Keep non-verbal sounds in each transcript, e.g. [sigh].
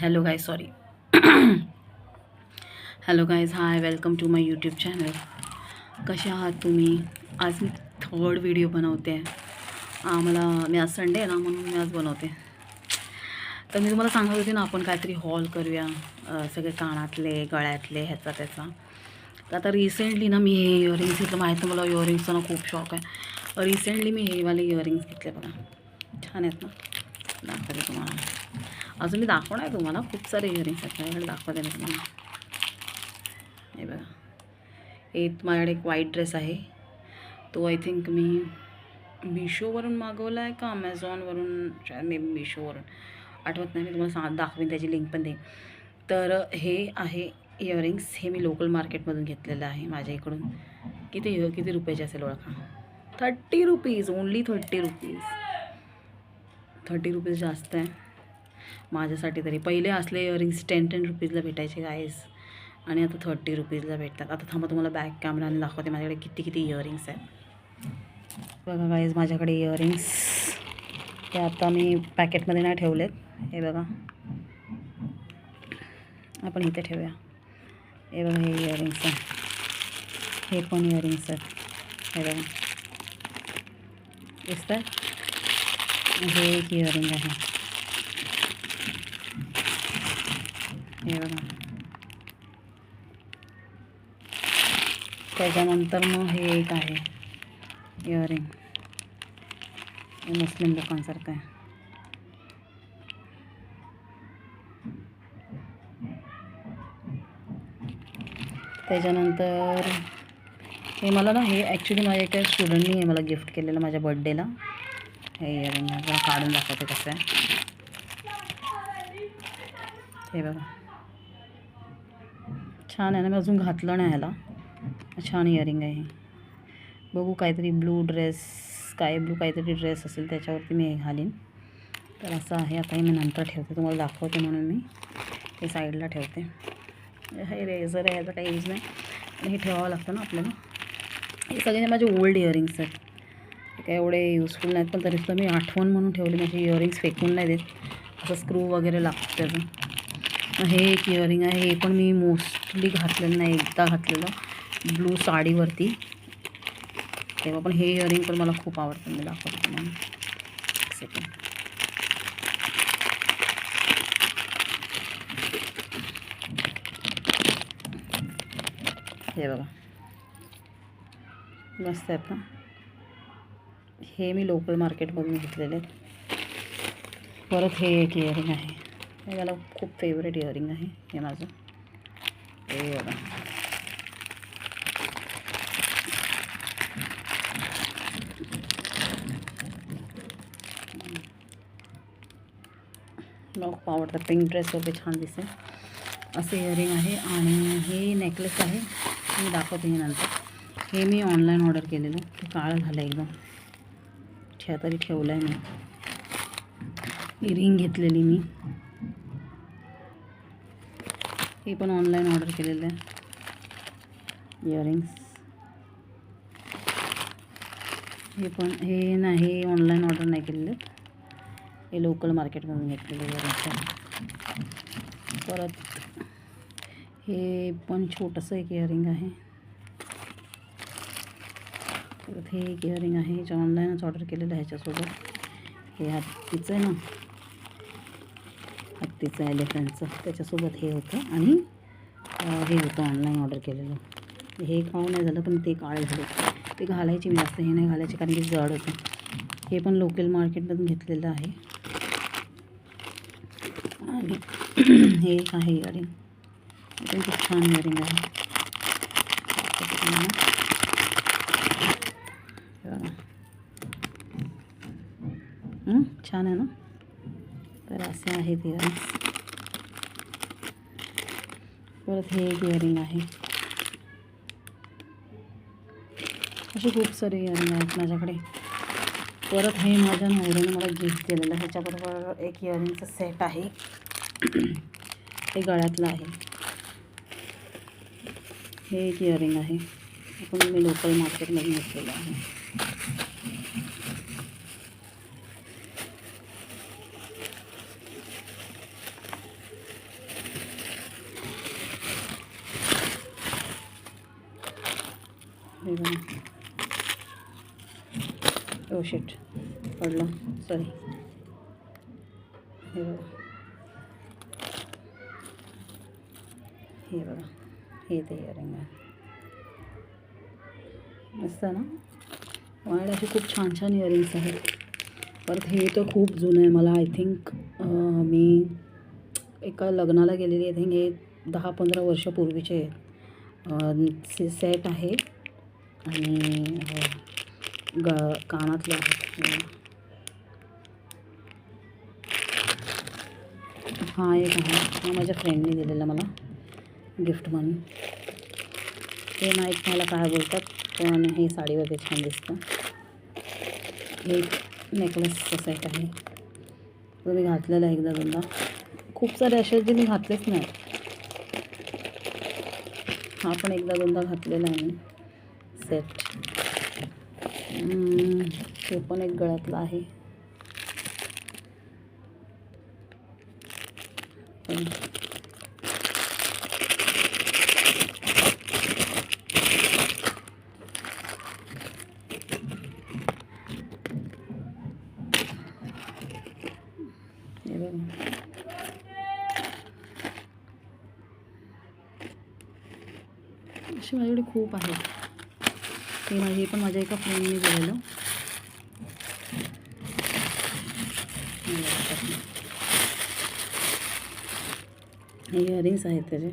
Hello guy sorry hello guys hi welcome to my YouTube channel कसे आहात तुम्ही? आज मी थर्ड व्हिडिओ बनवते. मला मी आज संडे आहे ना म्हणून मी आज बनवते. तर मी तुम्हाला सांगत होते ना आपण काहीतरी हॉल करूया. सगळे कानातले गळ्यातले ह्याचा त्याचा. तर आता रिसेंटली ना मी हे इयरिंग्स घेतलं. माहीत मला इयरिंग्सचा ना खूप शॉक आहे. रिसेंटली मी हे वाले इयरिंग्स घेतले बघा. छान आहेत ना? दाखवते तुम्हाला. अजून मी दाखवणार आहे तुम्हाला. खूप सारे इयरिंग्स आहेत. माझ्याकडे दाखवते मी तुम्हाला. हे बघा. एक माझ्याकडे एक व्हाईट ड्रेस आहे. तो आय थिंक मी मिशोवरून मागवला आहे का अमेझॉनवरून शायद मे मिशोवरून आठवत नाही. मी तुम्हाला सांग दाखवेन. त्याची लिंक पण देईन. तर हे आहे इयरिंग्स हे मी लोकल मार्केटमधून घेतलेलं आहे माझ्या इकडून. किती किती रुपयाचे असेल ओळखा? Thirty rupees only thirty rupees thirty rupees जास्त आहे. माझ्यासाठी तरी. पहिले असले इयरिंग्स टेन टेन रुपीजला भेटायचे गाईज आणि आता थर्टी रुपीजला भेटतात. आता थांबा तुम्हाला बॅक कॅमेराने दाखवते. माझ्याकडे किती किती इयरिंग्स आहेत. बघा गाईज माझ्याकडे इयरिंग्स ते आता मी पॅकेटमध्ये नाही ठेवलेत. हे बघा. आपण इथे ठेवूया. हे बघा हे इयरिंग्स आहे हे पण इयरिंग्स आहेत. हे बघा. दिसतात हे एक इयरिंग आहे. हे बघा. त्याच्यानंतर मग हे एक आहे. इयरिंग हे मुस्लिम लोकांसारखं आहे. त्याच्यानंतर हे मला ना हे ॲक्च्युली माझ्या एका स्टुडंटनी हे मला गिफ्ट केलेलं माझ्या बड्डेला हे इयरिंग काढून दाखवते कसं आहे. हे बघा. छान आहे ना मी अजून घातलं नाही ह्याला. छान इयरिंग आहे बघू काहीतरी ब्लू ड्रेस स्काय ब्लू काहीतरी ड्रेस असेल त्याच्यावरती मी हे घालीन. तर असं आहे आता हे मी नंतर ठेवते तुम्हाला दाखवते म्हणून मी. हे साईडला ठेवते. हे रेझर आहे याचा काही यूज नाही. आणि हे ठेवावं लागतं ना आपल्याला. हे सगळे माझे ओल्ड इयरिंग्स आहेत. काय एवढे युजफुल नाहीत पण तरी सुद्धा मी आठवण म्हणून ठेवले माझे इयरिंग्स फेकून नाही देत. असं स्क्रू वगैरे लागतं त्याचं. हे एक इयरिंग हे पण मी मोस्टली घातलेलं नाही, एकदा घातलेलं, ब्लू पण हे इयरिंग पण मला खूप आवडतं, मी दाखवते तुम्हाला. सेकंड हे बघा. मस्त आहेत ना? हे मी लोकल मार्केटमधून घेतलेले आहेत. हे एक इयरिंग आहे. हे मला खूप फेवरेट इयरिंग हे माझं. हे पिंक ड्रेसवरती छान दिसेल. असं इयरिंग आहे हे नेकलेस आहे. मी दाखवते हे नंतर. हे मी ऑनलाईन ऑर्डर केलेलं. ते काळं झालं एकदम. ठेवा तरी ठेवलं आहे मी. रिंग घेतलेली मी. हे पण ऑनलाईन ऑर्डर केलेलं आहे. इयरिंग्स हे पण हे नाही ऑनलाईन ऑर्डर नाही केलेले. हे लोकल मार्केटमधून घेतलेले इयरिंग्स आहे परत हे पण छोटंसं एक इयरिंग आहे. परत हे एक इयरिंग आहे जे ऑनलाईनच ऑर्डर केलेलं आहे ह्याच्यासोबत. हे हत्तीचं आहे ना. हत्तीचं एलिफंटचं त्याच्यासोबत हे होतं आणि हे होतं ऑनलाईन ऑर्डर केलेलं. हे काळं नाही झालं पण ते काळे झाले. ते घालायचे मी जास्त हे नाही घालायचे कारण की जड होतं. हे पण लोकल मार्केटमधून घेतलेलं आहे. आणि [clears throat] हे एक आहे इयरिंग पण खूप छान इयरिंग आहे. छान आहे ना? असं आहे इयरिंग्स परत हे एक इयरिंग आहे. असे खूप सारे इयरिंग आहेत माझ्याकडे. परत हे माझ्या नवऱ्याने मला गिफ्ट केलेलं ह्याच्याबरोबर एक इयरिंगचं सेट आहे. हे गळ्यातलं आहे. हे एक इयरिंग आहे. पण मी लोकल मार्केटमधून घेतलेलं आहे हे बघा ओ Oh, शिट पडलं. सॉरी हे बघा. हे बघा. हे ते इयरिंग आहे. मस्त ना? माझ्याकडे असे खूप छान छान इयरिंग्स आहेत. परत हे तर खूप जुनं आहे. मला आय थिंक मी एका लग्नाला गेलेली. आय थिंक हे दहा पंधरा वर्षापूर्वीचे आहेत. सेट आहे. आणि हो. ग कानातले आहेत हा एक आहे. हा माझ्या फ्रेंडने दिलेला मला. गिफ्ट म्हणून. ते नाहीत मला काय बोलतात पण हे साडीवरती छान दिसतं. हे नेकलेसचं सेट आहे. तो मी घातलेला आहे एकदा दोनदा. खूप सारे असे जे मी घातलेच नाही. हा पण एकदा दोनदा घातलेला आहे मी. सेट ते पण एक गळ्यातलं आहे. अशी माझ्याकडे खूप आहेत. हे हे पण माझ्या एका फ्रेंडने दिलेलं. हे इयरिंग्स आहेत त्याचे.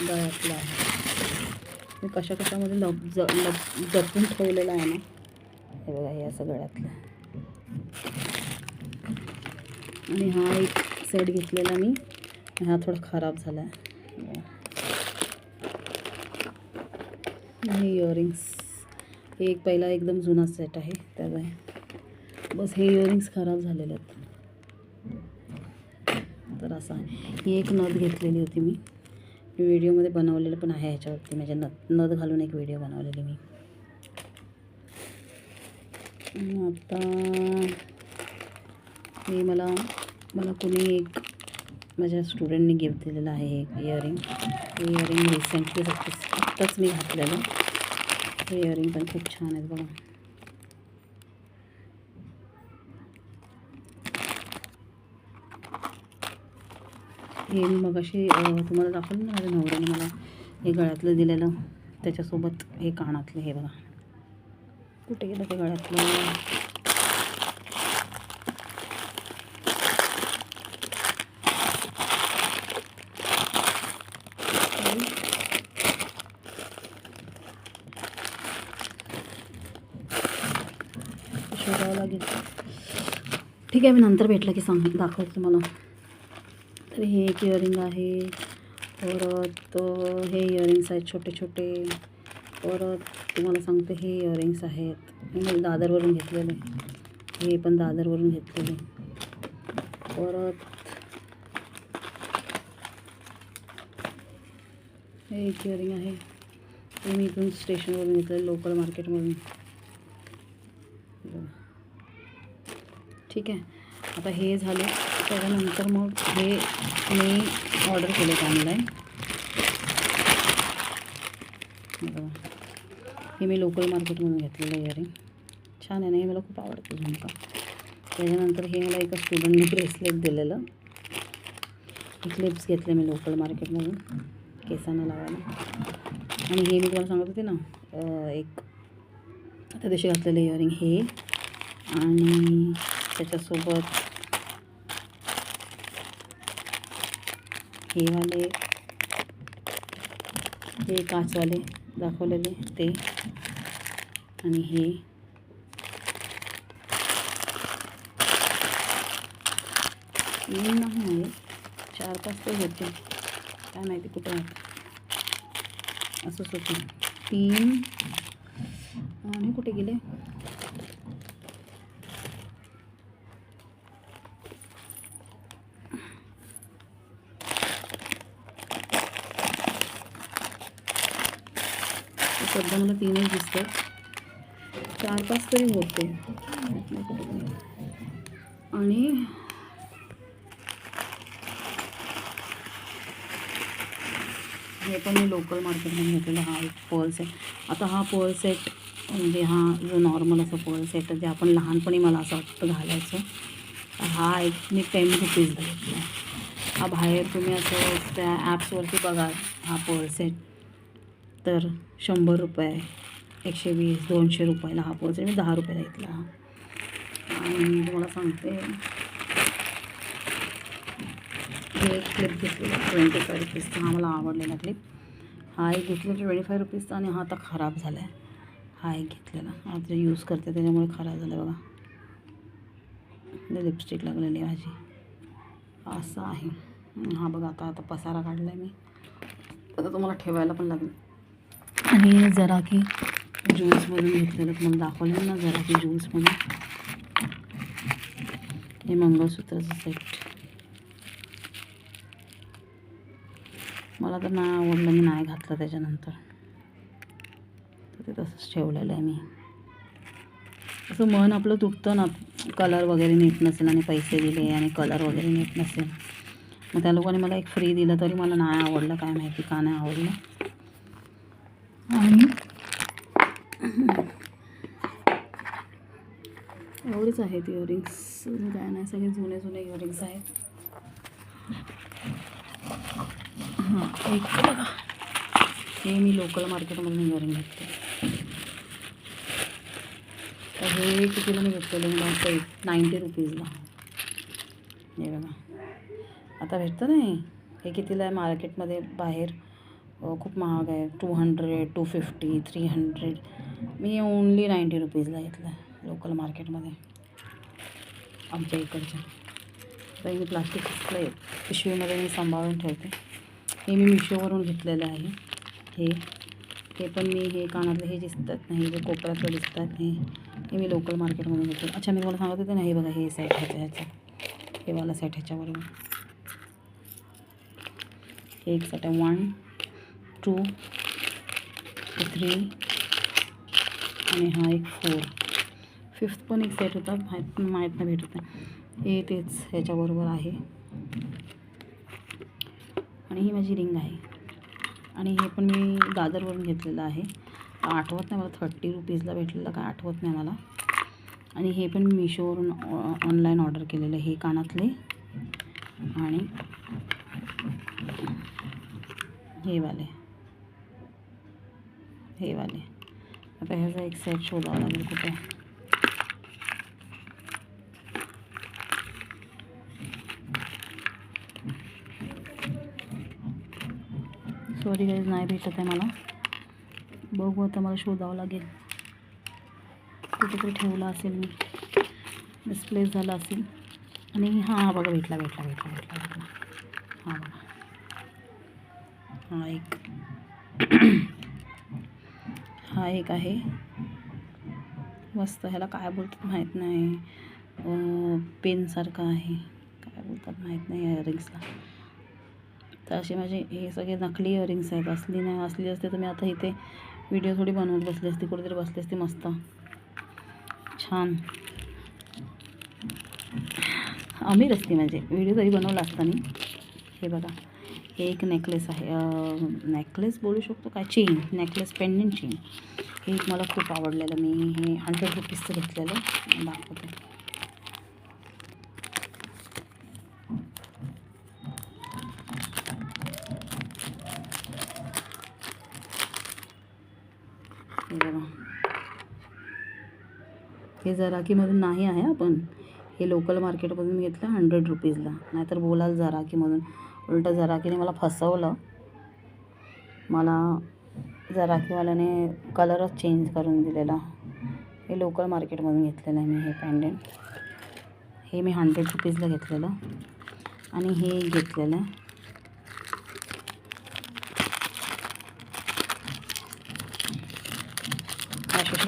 गळ्यातलं आहे. मी कशा कशामध्ये लप ज लप जपून ठेवलेलं आहे ना. हे बघा हे असं गळ्यातलं आणि हा एक सेट घेतलेला मी. हा थोडा खराब झाला आहे हे इयरिंग्स हे एक पहिला एकदम जुना सेट आहे. त्यामुळे बस हे इयरिंग्स खराब झालेले आहेत. तर असं आहे. ही एक नथ घेतलेली होती मी. व्हिडिओमध्ये बनवलेलं पण आहे ह्याच्यावरती. म्हणजे नथ नथ घालून एक व्हिडिओ बनवलेली मी. आता हे मला मला कोणी एक माझ्या स्टुडंटने गिफ्ट दिलेलं आहे हे इयरिंग हे इयरिंग रिसेंटली फक्त आत्ताच मी घातलेलं. हे इयरिंग पण खूप छान आहेत बघा. हे मी मगाशी तुम्हाला दाखवलं ना माझ्या नवऱ्याने मला हे गळ्यातलं दिलेलं. त्याच्यासोबत हे कानातलं हे बघा. कुठे गेलं ते गळ्यातलं? शोधावं लागेल. ठीक आहे मी नंतर भेटलं की सांग दाखवते तुम्हाला. तर हे एक इयरिंग आहे. परत हे इयरिंग्स आहेत छोटे छोटे. परत तुम्हाला सांगते हे इयरिंग्स आहेत. मी दादरवरून घेतलेले. हे पण दादरवरून घेतलेले. परत हे एक इयरिंग आहे. हे मी इथून स्टेशनवरून घेतलेलं लोकल मार्केटमधून ठीक आहे आता हे झाले. त्याच्यानंतर मग हे मी ऑर्डर केले ऑनलाईन हे मी लोकल मार्केटमधून घेतलेलं इयरिंग छान आहे ना हे मला खूप आवडतं झुमका त्याच्यानंतर हे एका स्टुडंटने ब्रेसलेट दिलेलं. हे क्लिप्स घेतले मी लोकल मार्केटमधून केसांना लावायला. आणि हे मी तुम्हाला सांगत होते ना अं, एक त्या दिवशी घातलेलं इयरिंग हे. त्याच्यासोबत. हे वाले हे काचवाले दाखवलेले ते. आणि हे. नाही चार पाच ते होते काय माहिती कुठे आहेत. असंच होते तीन. आणि कुठे गेले? सध्या मला तीनच दिसतात. चार पाच तरी होते. आणि हे पण मी लोकल मार्केटमध्ये घेतलेला हा एक पर्ल सेट आता हा पर्ल सेट म्हणजे हा जो नॉर्मल असा पर्ल सेट जे आपण लहानपणी मला असं वाटतं घालायचं हा एक मी टेन रुपीजला घेतला हा बाहेर तुम्ही असं त्या ॲप्सवरती बघा हा पर्ल सेट तर शंभर रुपये एकशे वीस दोनशे रुपयाला हा पोहोचेल. मी दहा रुपयाला घेतला. आणि मी तुम्हाला सांगते. हे एक क्लिप घेतलेला ट्वेंटी फाय रुपीजचा हा मला आवडलेला क्लिप हा एक घेतलेला ट्वेंटी फाय रुपीजचा आणि हा आता खराब झाला आहे हा एक घेतलेला. हा यूज करते त्याच्यामुळे खराब झाला बघा. लिपस्टिक लागलेली आहे माझी. असं आहे. हा बघा आता आता पसारा काढला आहे मी. आता तुम्हाला ठेवायला पण लागेल. आणि जरा की ज्यूसमधून घेतलेलं तुम्हाला दाखवलं ना जरा की ज्यूसमधून. हे मंगळसूत्राचं सेट मला तर नाही आवडलं मी नाही घातलं त्याच्यानंतर. तर ते तसंच ठेवलेलं आहे मी. असं मन आपलं तुटतं ना कलर वगैरे नीट नसेल आणि पैसे दिले आणि कलर वगैरे नीट नसेल. मग त्या लोकांनी मला एक फ्री दिलं तरी मला नाही आवडलं काय माहिती का नाही आवडलं. आणि एवढेच आहेत इयरिंग्स काय नाही सगळे जुने जुने इयरिंग्स आहेत. हां एक बघा. हे मी लोकल मार्केटमधून इयरिंग घेतले. तर हे कितीला मी घेतलेलं मला वाटतं एट नाईंटी रुपीजला हे बघा. आता भेटतं नाही? हे कितीला आहे मार्केटमध्ये बाहेर? खूप महाग आहे. Two hundred two fifty three hundred मी ओनली नाईंटी रुपीजला घेतलं आहे लोकल मार्केटमध्ये आमच्या इकडच्या. तर मी प्लास्टिक पिशवीमध्ये मी सांभाळून ठेवते. हे मी मिशोवरून घेतलेलं आहे. हे हे पण मी हे कानातले हे दिसतात नाही जे कोपऱ्यातलं दिसतात हे हे मी लोकल मार्केटमधून घेते अच्छा मी तुम्हाला सांगत होते ना हे बघा हे सेट ह्याचं ह्याचं हे वाला सेट ह्याच्यावर हे एक सेट आहे. वन टू थ्री आणि हा एक फोर फिफ्थ पण एक सेट होता माहीत माहीत नाही भेटत नाही हे तेच ह्याच्याबरोबर आहे. आणि ही माझी रिंग आहे. आणि हे पण मी दादरवरून घेतलेलं आहे. आठवत नाही मला थर्टी रुपीजला भेटलेलं काय आठवत नाही मला. आणि हे पण मिशोवरून ऑनलाईन ऑर्डर केलेलं आहे हे कानातले. आणि हे वाले. हे वाले। आता ह्याचा एक सेट शोधावा लागेल कुठे सॉरी गाईज नाही भेटत आहे मला बघू आता मला शोधावं लागेल कुठेतरी ठेवला असेल मी डिस्प्लेस झाला असेल आणि हाँ हा बघा भेटला भेटला भेटला भेटला भेटला हाँ बघा हा, एक। हा एक आहे. मस्त ह्याला काय बोलतात माहीत नाही. पेनसारखं आहे. काय बोलतात माहीत नाही इयरिंग्सला तर असे माझे हे सगळे नकली इयरिंग्स आहेत. असली नाही असली असते तर मी आता इथे व्हिडिओ थोडी बनवत बसली असती. कुठेतरी बसली असती मस्त. छान. अमीर असते म्हणजे व्हिडिओ तरी बनवला असता हे बघा. हे एक नेकलेस आहे. नेकलेस बोलू शकतो काय चेन नेकलेस पेंडेंट चेन हे एक मला खूप आवडलेलं. मी हे हंड्रेड रुपीजचं घेतलेलं. दाखवते. हे हे जराकीमधून नाही आहे आपण. हे लोकल मार्केटमधून घेतलं हंड्रेड रुपीजला नाहीतर बोलाल जराकीमधून उलटं जराकीने मला फसवलं. मला जराकीवाल्याने कलरच चेंज करून दिलेला. हे लोकल मार्केटमधून घेतलेलं आहे मी हे पॅन्डेंट हे मी हंड्रेड रुपीजला घेतलेलं. आणि हे घेतलेलं आहे.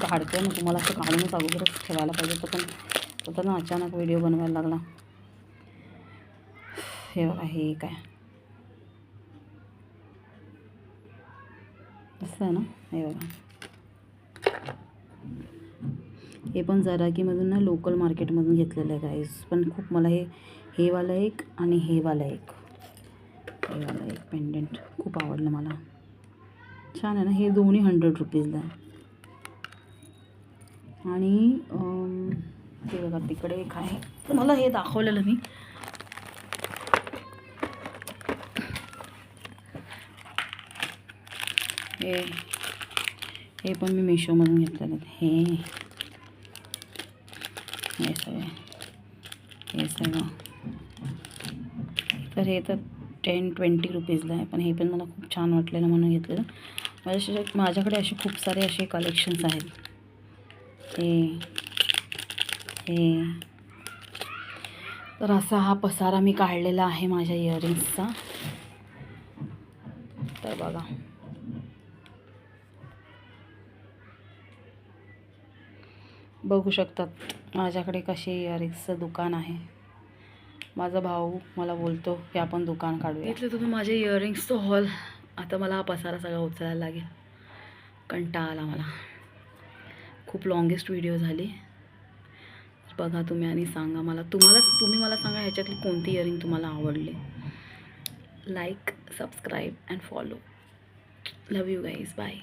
काढते. मग तुम्हाला असं काढूनच अगोदरच ठेवायला पाहिजे तर पण होतं ना अचानक व्हिडिओ बनवायला लागला. हे आहे काय? आहे असं आहे ना? हे बघा. हे पण जाराकीमधून ना लोकल मार्केटमधून घेतलेलं आहे गाईज पण खूप मला हे हेवाला एक आणि हेवाला एक. हे वाला एक पेंडंट खूप आवडलं मला. छान आहे ना? हे दोन्ही हंड्रेड रुपीजला आणि ते बघा तिकडे एक आहे. मला हे दाखवलेलं मी. हे. हे पण मी मिशोमधून घेतलेलं हे. हे सगळे. हे सगळं. तर हे तर टेन ट्वेंटी रुपीजला आहे पण हे पण मला खूप छान वाटलेलं म्हणून घेतलेलं. माझ्या माझ्याकडे असे खूप सारे असे कलेक्शन्स आहेत. हे. हे. तर असा हा पसारा मी काढलेला आहे माझ्या इयरिंग्सचा तर बघा. बघू शकतात माझ्याकडे कसे इयरिंग्सचं दुकान आहे. माझा भाऊ मला बोलतो की आपण दुकान काढूया. इथलं तुम्ही माझे इयरिंग्सचं हॉल आता मला हा पसारा सगळा उचलायला लागेल. कंटाळा आला मला. खूप लॉंगेस्ट व्हिडिओ झाली. बघा तुम्ही आणि सांगा मला. तुम्हाला तुम्ही मला सांगा ह्याच्यातली कोणती इयरिंग तुम्हाला आवडली. Like subscribe and follow love you guys bye